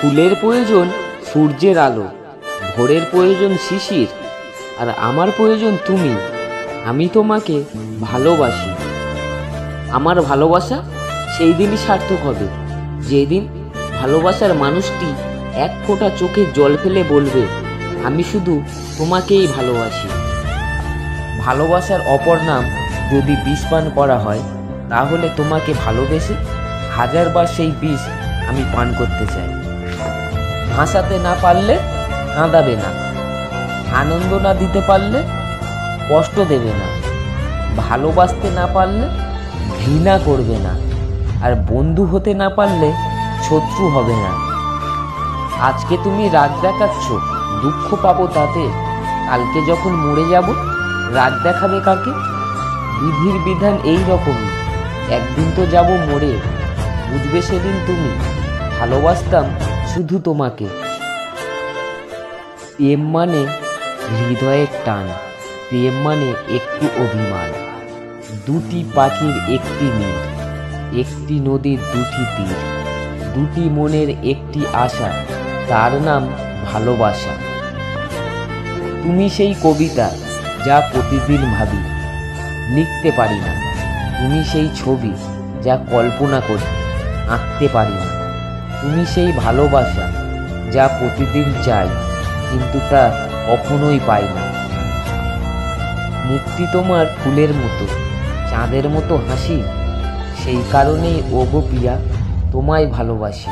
ফুলের প্রয়োজন সূর্যের আলো, ভোরের প্রয়োজন শিশির, আর আমার প্রয়োজন তুমি। আমি তোমাকে ভালোবাসি। আমার ভালোবাসা সেই দিনই সার্থক হবে। যেদিন ভালোবাসার মানুষটি এক ফোঁটা চোখে জল ফেলে বলবে, আমি শুধু তোমাকেই ভালোবাসি। ভালোবাসার অপর নাম যদি বিষ পান করা হয়, তাহলে তোমাকে ভালোবেসে হাজারবার সেই বিষ আমি পান করতে চাই। হাসাতে না পারলে কাঁদাবে না। আনন্দ না দিতে পারলে কষ্ট দেবে না। ভালোবাসতে না পারলে ঘৃণা করবে না। আর বন্ধু হতে না পারলে শত্রু হবে না। আজকে তুমি রাগ দেখাচ্ছ, দুঃখ পাবো তাতে। কালকে যখন মরে যাব, রাগ দেখাবে কাকে? বিধির বিধান এই রকমই। একদিন তো যাব মরে, বুঝবে সেদিন তুমি। ভালোবাসতাম শুধু তোমাকে। প্রেম মানে হৃদয়ের টান, প্রেম মানে একটু অভিমান। দুটি পাখির একটি নীর একটি নদীর দুটি তীর। দুটি মনের একটি আশা, তার নাম ভালোবাসা। তুমি সেই কবিতা যা প্রতিদিন ভাবি, লিখতে পারি না। তুমি সেই ছবি যা কল্পনা করি, আঁকতে পারি না। তুমি সেই ভালোবাসা যা প্রতিদিন চাই, কিন্তু তা কখনোই পাই না। মুক্তি তোমার ফুলের মতো, চাঁদের মতো হাসি, সেই কারণেই ওগো পিয়া, তোমায় ভালোবাসি।